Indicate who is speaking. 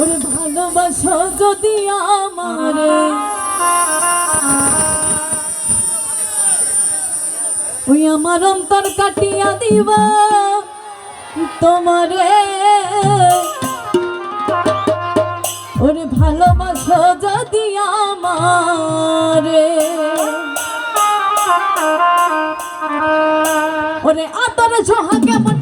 Speaker 1: ভালোবাসো যদি আমারে। ওই আমার অন্তর কাটিয়া দিবা তোমারে। ওরে ভালোবাসো যদি আমারে। ওরে আতর সোহাগে কেমন